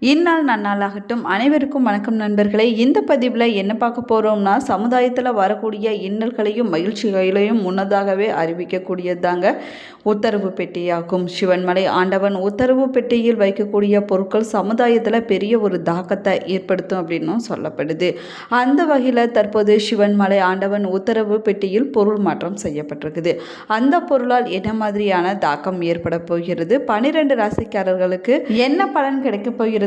இந்நாள் நன்னாளாகட்டும். அனைவருக்கும் வணக்கம் நண்பர்களே. இந்த பதிவில் என்ன பார்க்க போகிறோம்னா சமுதாயத்தில் வரக்கூடிய இன்னல்களையும் மகிழ்ச்சிகளையும் முன்னதாகவே அறிவிக்கக்கூடியது தாங்க உத்தரவு பெட்டியாகும். சிவன்மலை ஆண்டவன் உத்தரவு பெட்டியில் வைக்கக்கூடிய பொருட்கள் சமுதாயத்தில் பெரிய ஒரு தாக்கத்தை ஏற்படுத்தும் அப்படின்னும் சொல்லப்படுது. அந்த வகையில் தற்போது சிவன்மலை ஆண்டவன் உத்தரவு பெட்டியில் பொருள் மாற்றம் செய்யப்பட்டிருக்குது. அந்த பொருளால் என்ன மாதிரியான தாக்கம் ஏற்பட போகிறது? பனிரெண்டு ராசிக்காரர்களுக்கு என்ன பலன் கிடைக்கப் போகிறது?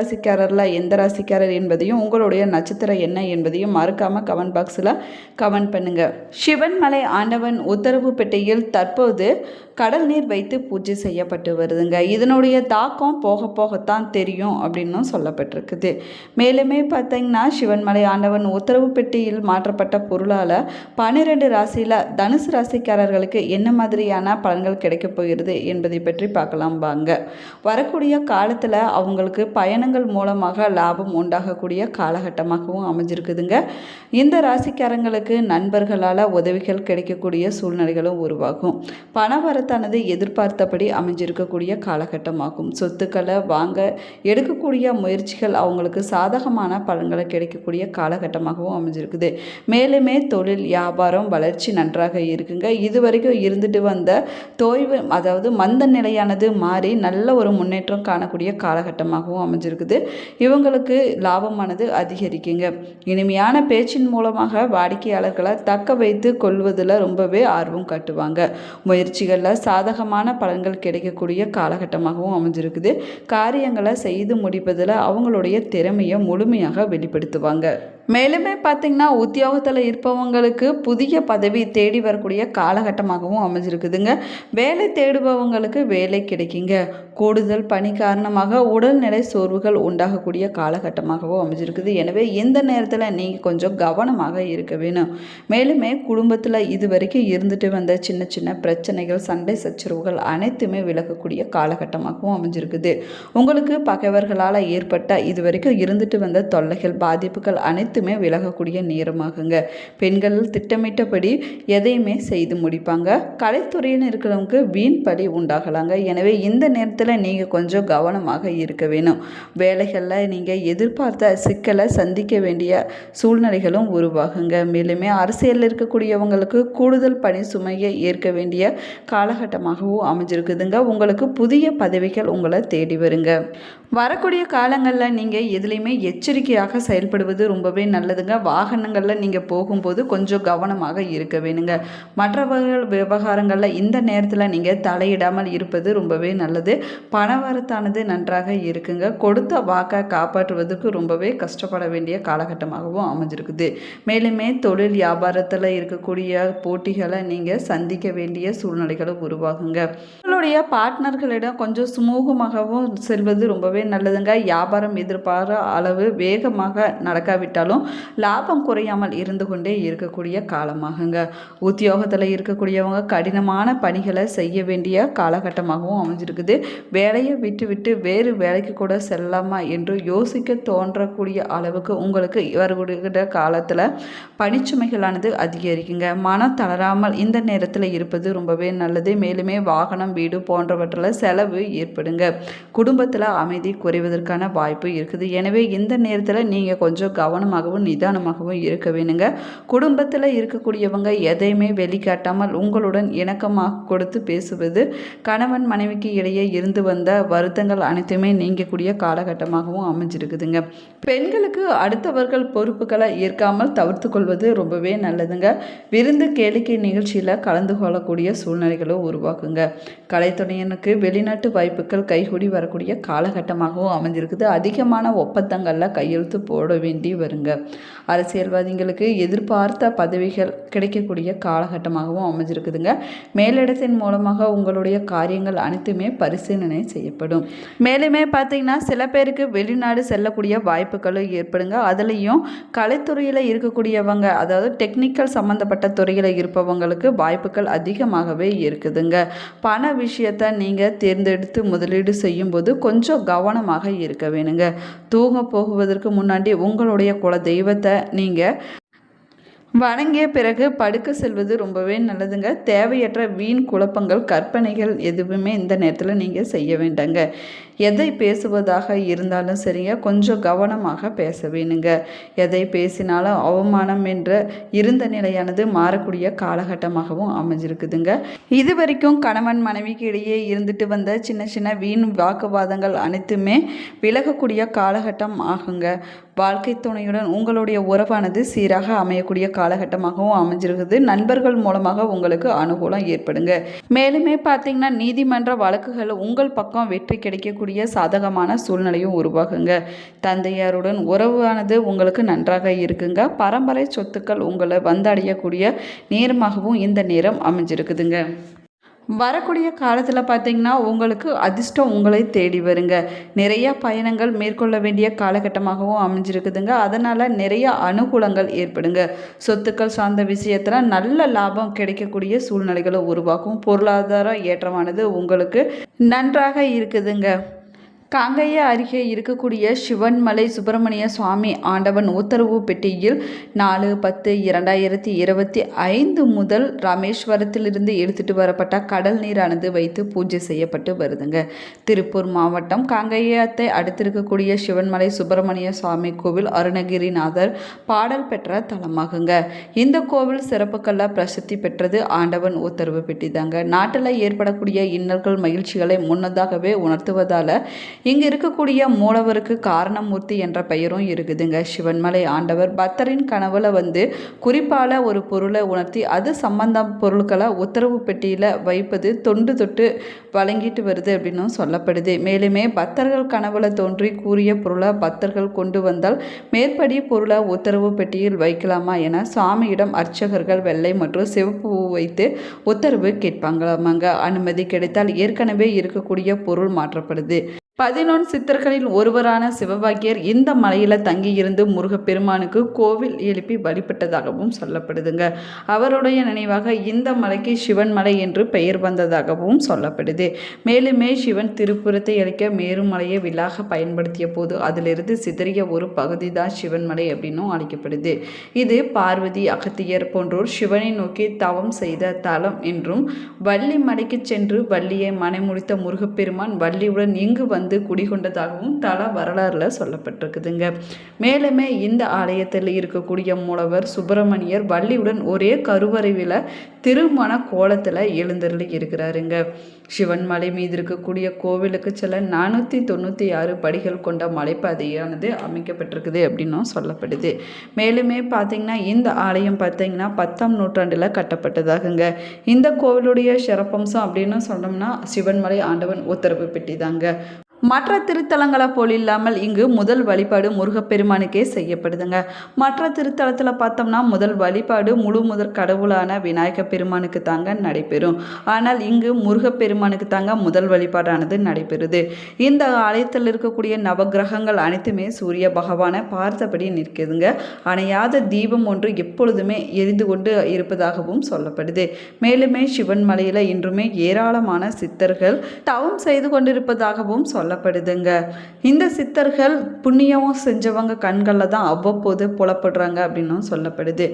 ராசிக்காரரில் எந்த ராசிக்காரர் என்பதையும் உங்களுடைய நட்சத்திரம் என்ன என்பதையும் மறக்காமல் கமெண்ட் பாக்ஸில் கமெண்ட் பண்ணுங்கள் சிவன்மலை ஆண்டவன் உத்தரவு பெட்டியில் தற்போது கடல் நீர் வைத்து பூஜை செய்யப்பட்டு வருதுங்க. இதனுடைய தாக்கம் போக போகத்தான் தெரியும் அப்படின்னும் சொல்லப்பட்டிருக்குது. மேலுமே பார்த்தீங்கன்னா சிவன்மலை ஆண்டவன் உத்தரவு பெட்டியில் மாற்றப்பட்ட பொருளால் பன்னிரெண்டு ராசியில் தனுசு ராசிக்காரர்களுக்கு என்ன மாதிரியான பலன்கள் கிடைக்கப் போகிறது என்பதை பற்றி பார்க்கலாம் வாங்க. வரக்கூடிய காலத்தில் அவங்களுக்கு பயணங்கள் மூலமாக லாபம் உண்டாகக்கூடிய காலகட்டமாகவும் அமைஞ்சிருக்குதுங்க. இந்த ராசிக்காரங்களுக்கு நண்பர்களால் உதவிகள் கிடைக்கக்கூடிய சூழ்நிலைகளும் உருவாகும். பணவரத்தானது எதிர்பார்த்தபடி அமைஞ்சிருக்கக்கூடிய காலகட்டமாகும். சொத்துக்களை வாங்க எடுக்கக்கூடிய முயற்சிகள் அவங்களுக்கு சாதகமான பலன்களை கிடைக்கக்கூடிய காலகட்டமாகவும் அமைஞ்சிருக்குது. மேலுமே தொழில் வியாபாரம் வளர்ச்சி நன்றாக இருக்குங்க. இது வரைக்கும் இருந்துட்டு வந்த தோய்வு அதாவது மந்த நிலையானது மாறி நல்ல ஒரு முன்னேற்றம் காணக்கூடிய காலகட்டமாகவும் அமைஞ்சிருக்கு இருக்குது. இவங்களுக்கு லாபமானது அதிகரிக்குங்க. இனிமையான பேச்சின் மூலமாக வாடிக்கையாளர்களை தக்க வைத்து கொள்வதில் ரொம்பவே ஆர்வம் காட்டுவாங்க. முயற்சிகளில் சாதகமான பலன்கள் கிடைக்கக்கூடிய காலகட்டமாகவும் அமைஞ்சிருக்குது. காரியங்களை செய்து முடிப்பதில் அவங்களுடைய திறமையை முழுமையாக வெளிப்படுத்துவாங்க. மேலுமே பார்த்திங்கன்னா உத்தியோகத்தில் இருப்பவங்களுக்கு புதிய பதவி தேடி வரக்கூடிய காலகட்டமாகவும் அமைஞ்சிருக்குதுங்க. வேலை தேடுபவங்களுக்கு வேலை கிடைக்குங்க. கூடுதல் பணி காரணமாக உடல்நிலை சோர்வுகள் உண்டாகக்கூடிய காலகட்டமாகவும் அமைஞ்சிருக்குது. எனவே இந்த நேரத்தில் நீங்கள் கொஞ்சம் கவனமாக இருக்க வேணும். மேலுமே குடும்பத்தில் இது வரைக்கும் இருந்துட்டு வந்த சின்ன சின்ன பிரச்சனைகள் சண்டை சச்சரவுகள் அனைத்துமே விலகக்கூடிய காலகட்டமாகவும் அமைஞ்சிருக்குது. உங்களுக்கு பகைவர்களால் ஏற்பட்ட இது வரைக்கும் இருந்துட்டு வந்த தொல்லைகள் பாதிப்புகள் அனைத்து அனைத்துமே விலகக்கூடிய நேரமாகுங்க. பெண்கள் திட்டமிட்டபடி எதையுமே செய்து முடிப்பாங்க. கலைத்துறையில் இருக்கிறவங்க வீண் படி உண்டாகலாங்க. எனவே இந்த நேரத்தில் நீங்கள் கொஞ்சம் கவனமாக இருக்க வேணும். வேலைகளில் நீங்கள் எதிர்பார்த்த சிக்கலை சந்திக்க வேண்டிய சூழ்நிலைகளும் உருவாகுங்க. மேலுமே அரசியலில் இருக்கக்கூடியவங்களுக்கு கூடுதல் பணி சுமையை ஏற்க வேண்டிய காலகட்டமாகவும் அமைஞ்சிருக்குதுங்க. உங்களுக்கு புதிய பதவிகள் உங்களை தேடி வருங்க. வரக்கூடிய காலங்களில் நீங்கள் எதுலேயுமே எச்சரிக்கையாக செயல்படுவது ரொம்பவே நல்லதுங்க. வாகனங்களில் நீங்கள் போகும்போது கொஞ்சம் கவனமாக இருக்க வேணுங்க. மற்றவர்கள் விவகாரங்களில் இந்த நேரத்தில் நீங்கள் தலையிடாமல் இருப்பது ரொம்பவே நல்லது. பணவரத்தானது நன்றாக இருக்குங்க. கொடுத்த வாக்கை காப்பாற்றுவதற்கு ரொம்பவே கஷ்டப்பட வேண்டிய காலகட்டமாகவும் அமைஞ்சிருக்குது. மேலுமே தொழில் வியாபாரத்தில் இருக்கக்கூடிய போட்டிகளை நீங்கள் சந்திக்க வேண்டிய சூழ்நிலைகளும் உருவாகுங்க. உங்களுடைய பார்ட்னர்களிடம் கொஞ்சம் சுமூகமாகவும் செல்வது ரொம்பவே நல்லதுங்க. வியாபாரம் எதிர்பார அளவு வேகமாக நடக்காவிட்டாலும் லாபம் குறையாமல் இருந்து கொண்டே இருக்கக்கூடிய காலமாகுங்க. உத்தியோகத்தில் இருக்கக்கூடியவங்க கடினமான பணிகளை செய்ய வேண்டிய காலகட்டமாகவும் அமைஞ்சிருக்குது. வேலையை விட்டு விட்டு வேறு வேலைக்கு கூட செல்லலாமா என்று யோசிக்க தோன்றக்கூடிய அளவுக்கு உங்களுக்கு வருகிற காலத்தில் பணிச்சுமைகளானது அதிகரிக்குங்க. மனம் தளராமல் இந்த நேரத்தில் இருப்பது ரொம்பவே நல்லது. மேலுமே வாகனம் வீடு போன்றவற்றில் செலவு ஏற்படுங்க. குடும்பத்தில் அமைதி குறைவதற்கான வாய்ப்பு இருக்குது. எனவே இந்த நேரத்தில் நீங்கள் கொஞ்சம் கவனமாக கவனமாகவும் நிதானமாகவும் இருக்க வேணுங்க. குடும்பத்தில் இருக்கக்கூடியவங்க எதையுமே வெளிக்காட்டாமல் உங்களுடன் இணக்கமாக கொடுத்து பேசுவது கணவன் மனைவிக்கு இடையே இருந்து வந்த வருத்தங்கள் அனைத்துமே நீங்கக்கூடிய காலகட்டமாகவும் அமைஞ்சிருக்குதுங்க. பெண்களுக்கு அடுத்தவர்கள் பொறுப்புகளை ஏற்காமல் தவிர்த்து கொள்வது ரொம்பவே நல்லதுங்க. விருந்து கேளிக்கை நிகழ்ச்சியில் கலந்து கொள்ளக்கூடிய சூழ்நிலைகளும் உருவாக்குங்க. கலைத்துறையனுக்கு வெளிநாட்டு வாய்ப்புகள் கைகூடி வரக்கூடிய காலகட்டமாகவும் அமைஞ்சிருக்குது. அதிகமான ஒப்பந்தங்களில் கையெழுத்து போட வேண்டி வருங்க. அமைஞ்சிருக்குதுங்க அரசியல்வாதிகளுக்கு எதிர்பார்த்த பதவிகள் கிடைக்கக்கூடிய காலகட்டமாகவும் அமைஞ்சிருக்குதுங்க. மேலிடத்தின் மூலமாக உங்களுடைய காரியங்கள் அனைத்துமே பரிசீலனை செய்யப்படும். மேலுமே பார்த்தீங்கன்னா சில பேருக்கு வெளிநாடு செல்லக்கூடிய வாய்ப்புகளும் ஏற்படுங்க. அதுலேயும் கலைத்துறையில் இருக்கக்கூடியவங்க அதாவது டெக்னிக்கல் சம்மந்தப்பட்ட துறையில் இருப்பவங்களுக்கு வாய்ப்புகள் அதிகமாகவே இருக்குதுங்க. பண விஷயத்தை நீங்கள் தேர்ந்தெடுத்து முதலீடு செய்யும்போது கொஞ்சம் கவனமாக இருக்க வேணுங்க. தூங்க போகுவதற்கு முன்னாடி உங்களுடைய குழந்தை தெய்வத்தை நீங்கள் வணங்கிய பிறகு படுக்க செல்வது ரொம்பவே நல்லதுங்க. தேவையற்ற வீண் குழப்பங்கள் கற்பனைகள் எதுவுமே இந்த நேரத்தில் நீங்கள் செய்ய வேண்டாங்க. எதை பேசுவதாக இருந்தாலும் சரிங்க. கொஞ்சம் கவனமாக பேச வேணுங்க. எதை பேசினாலும் அவமானம் என்ற இருந்த நிலையானது மாறக்கூடிய காலகட்டமாகவும் அமைஞ்சிருக்குதுங்க. இது வரைக்கும் கணவன் மனைவிக்கு இடையே இருந்துட்டு வந்த சின்ன சின்ன வீண் வாக்குவாதங்கள் அனைத்துமே விலகக்கூடிய காலகட்டம் ஆகுங்க. வாழ்க்கை துணையுடன் உங்களுடைய உறவானது சீராக அமையக்கூடிய காலகட்டமாகவும் அமைஞ்சிருக்குது. நண்பர்கள் மூலமாக உங்களுக்கு அனுகூலம் ஏற்படுங்க. மேலுமே பார்த்தீங்கன்னா நீதிமன்ற வழக்குகள் உங்கள் பக்கம் வெற்றி கிடைக்கக்கூடிய சாதகமான சூழ்நிலையும் உருவாகுங்க. தந்தையாருடன் உறவானது உங்களுக்கு நன்றாக இருக்குங்க. பரம்பரை சொத்துக்கள் உங்களை வந்தடையக்கூடிய நேரமாகவும் இந்த நேரம் அமைஞ்சிருக்குதுங்க. வரக்கூடிய காலத்தில் பார்த்தீங்கன்னா உங்களுக்கு அதிர்ஷ்டம் உங்களை தேடி வருங்க. நிறைய பயணங்கள் மேற்கொள்ள வேண்டிய காலகட்டமாகவும் அமைஞ்சிருக்குதுங்க. அதனால் நிறைய அனுகூலங்கள் ஏற்படுங்க. சொத்துக்கள் சார்ந்த விஷயத்தில் நல்ல லாபம் கிடைக்கக்கூடிய சூழ்நிலைகளை உருவாக்கும். பொருளாதார ஏற்றமானது உங்களுக்கு நன்றாக இருக்குதுங்க. காங்கைய அருகே இருக்கக்கூடிய சிவன்மலை சுப்பிரமணிய சுவாமி ஆண்டவன் உத்தரவு பெட்டியில் நாலு பத்து இரண்டாயிரத்தி இருபத்தி ஐந்து முதல் ராமேஸ்வரத்திலிருந்து எடுத்துட்டு வரப்பட்ட கடல் நீரானது வைத்து பூஜை செய்யப்பட்டு வருதுங்க. திருப்பூர் மாவட்டம் காங்கையத்தை அடுத்திருக்கக்கூடிய சிவன்மலை சுப்பிரமணிய சுவாமி கோவில் அருணகிரிநாதர் பாடல் பெற்ற தலமாகுங்க. இந்த கோவில் சிறப்புக்கல்ல பிரசித்தி பெற்றது ஆண்டவன் உத்தரவு பெட்டிதாங்க நாட்டில் ஏற்படக்கூடிய இன்னல்கள் மகிழ்ச்சிகளை முன்னதாகவே உணர்த்துவதால் இங்கு இருக்கக்கூடிய மூலவருக்கு காரணமூர்த்தி என்ற பெயரும் இருக்குதுங்க. சிவன்மலை ஆண்டவர் பக்தரின் கனவுல வந்து குறிப்பால ஒரு பொருளை உணர்த்தி அது சம்பந்த பொருட்களை உத்தரவு பெட்டியில் வைப்பது தொண்டு தொட்டு வழங்கிட்டு வருது அப்படின்னும் சொல்லப்படுது. மேலுமே பக்தர்கள் கனவுல தோன்றி கூறிய பொருளை பக்தர்கள் கொண்டு வந்தால் மேற்படி பொருளை உத்தரவு பெட்டியில் வைக்கலாமா என சுவாமியிடம் அர்ச்சகர்கள் வெள்ளை மற்றும் சிவப்பு வைத்து உத்தரவு கேட்பாங்களாமாங்க. அனுமதி கிடைத்தால் ஏற்கனவே இருக்கக்கூடிய பொருள் மாற்றப்படுது. பதினொன்று சித்தர்களில் ஒருவரான சிவபாக்கியர் இந்த மலையில் தங்கியிருந்து முருகப்பெருமானுக்கு கோவில் எழுப்பி வழிபட்டதாகவும் சொல்லப்படுதுங்க. அவருடைய நினைவாக இந்த மலைக்கு சிவன் மலை என்று பெயர் வந்ததாகவும் சொல்லப்படுது. மேலுமே சிவன் திருப்புறத்தை அளிக்க மேருமலையை விழாக பயன்படுத்திய போது அதிலிருந்து சிதறிய ஒரு பகுதி தான் சிவன் மலை அப்படின்னும் அழைக்கப்படுது. இது பார்வதி அகத்தியர் போன்றோர் சிவனை நோக்கி தவம் செய்த தலம் என்றும் வள்ளி மலைக்கு சென்று வள்ளியை மனைமுடித்த முருகப்பெருமான் வள்ளியுடன் இங்கு வந்து வந்து குடிகொண்டதாகவும் தல வரலாறுல சொல்லப்பட்டிருக்குதுங்க. மேலுமே இந்த ஆலயத்தில் இருக்கக்கூடிய மூலவர் சுப்பிரமணியர் வள்ளியுடன் ஒரே கருவறைவில் திருமண கோலத்தில் எழுந்தருளி இருக்கிறாருங்க. சிவன் மலை மீது இருக்கக்கூடிய கோவிலுக்கு செல்ல நானூற்றி தொண்ணூற்றி ஆறு படிகள் கொண்ட மலைப்பாதையானது அமைக்கப்பட்டிருக்குது அப்படின்னும் சொல்லப்படுது. மேலுமே பார்த்திங்கன்னா இந்த ஆலயம் பார்த்திங்கன்னா பத்தாம் நூற்றாண்டில் கட்டப்பட்டதாகுங்க. இந்த கோவிலுடைய சிறப்பம்சம் அப்படின்னு சொன்னோம்னா சிவன்மலை ஆண்டவன் உத்தரவு பெட்டிதாங்க. மற்ற திருத்தலங்களை போல் இல்லாமல் இங்கு முதல் வழிபாடு முருகப்பெருமானுக்கே செய்யப்படுதுங்க. மற்ற திருத்தலத்தில் பார்த்தோம்னா முதல் வழிபாடு முழு முதற் கடவுளான விநாயகப் பெருமானுக்கு தாங்க நடைபெறும். ஆனால் இங்கு முருகப்பெருமானுக்கு தாங்க முதல் வழிபாடானது நடைபெறுது. இந்த ஆலயத்தில் இருக்கக்கூடிய நவகிரகங்கள் அனைத்துமே சூரிய பகவானை பார்த்தபடி நிற்குதுங்க. அணையாத தீபம் ஒன்று எப்பொழுதுமே எரிந்து கொண்டு இருப்பதாகவும் சொல்லப்படுது. மேலுமே சிவன் மலையில் இன்றுமே ஏராளமான சித்தர்கள் தவம் செய்து கொண்டிருப்பதாகவும் சொல்லப்படுதுங்க. இந்த சித்தர்கள் புண்ணியமும் செஞ்சவங்க கண்களில் தான் அவ்வப்போது புலப்படுறாங்க அப்படின்னும் சொல்லப்படுது.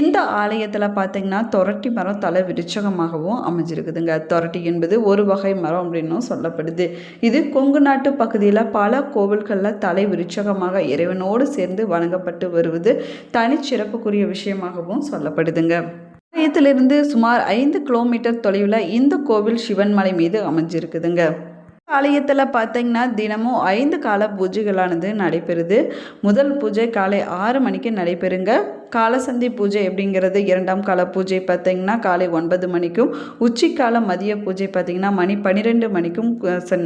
இந்த ஆலயத்தில் பார்த்தீங்கன்னா தொரட்டி மரம் தலை விருச்சகமாகவும் அமைஞ்சிருக்குதுங்க. தொரட்டி என்பது ஒரு வகை மரம் அப்படின்னும் சொல்லப்படுது. இது கொங்கு நாட்டு பகுதியில் பல கோவில்களில் தலை விருட்சகமாக இறைவனோடு சேர்ந்து வணங்கப்பட்டு வருவது தனிச்சிறப்புக்குரிய விஷயமாகவும் சொல்லப்படுதுங்க. ஆலயத்திலிருந்து சுமார் ஐந்து கிலோமீட்டர் தொலைவில் இந்த கோவில் சிவன் மலை மீது அமைஞ்சிருக்குதுங்க. ஆலயத்தில் பார்த்தீங்கன்னா தினமும் ஐந்து கால பூஜைகளானது நடைபெறுது. முதல் பூஜை காலை ஆறு மணிக்கு நடைபெறுங்க. காலசந்தி பூஜை அப்படிங்கிறது இரண்டாம் கால பூஜை பார்த்தீங்கன்னா காலை ஒன்பது மணிக்கும் உச்சிக்கால மதிய பூஜை பார்த்தீங்கன்னா மணி பன்னிரெண்டு மணிக்கும்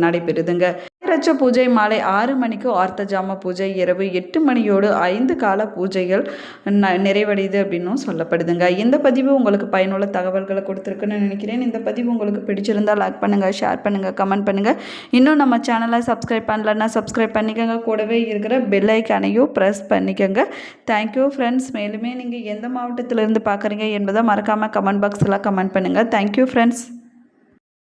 நடைபெறுதுங்க. பிரச்ச பூஜை மாலை ஆறு மணிக்கு ஆர்த்தஜாம பூஜை இரவு எட்டு மணியோடு ஐந்து கால பூஜைகள் ந நிறைவடையுது அப்படின்னும் சொல்லப்படுதுங்க. இந்த பதிவு உங்களுக்கு பயனுள்ள தகவல்களை கொடுத்துருக்குன்னு நினைக்கிறேன். இந்த பதிவு உங்களுக்கு பிடிச்சிருந்தால் லைக் பண்ணுங்கள் ஷேர் பண்ணுங்கள் கமெண்ட் பண்ணுங்கள் இன்னும் நம்ம சேனலை சப்ஸ்கிரைப் பண்ணலன்னா சப்ஸ்கிரைப் பண்ணிக்கோங்க. கூடவே இருக்கிற பெல் ஐக்கானையும் ப்ரெஸ் பண்ணிக்கோங்க. தேங்க்யூ ஃப்ரெண்ட்ஸ் மேலுமே நீங்கள் எந்த மாவட்டத்திலேருந்து பார்க்குறீங்க என்பதை மறக்காமல் கமெண்ட் பாக்ஸில் கமெண்ட் பண்ணுங்கள் தேங்க்யூ ஃப்ரெண்ட்ஸ்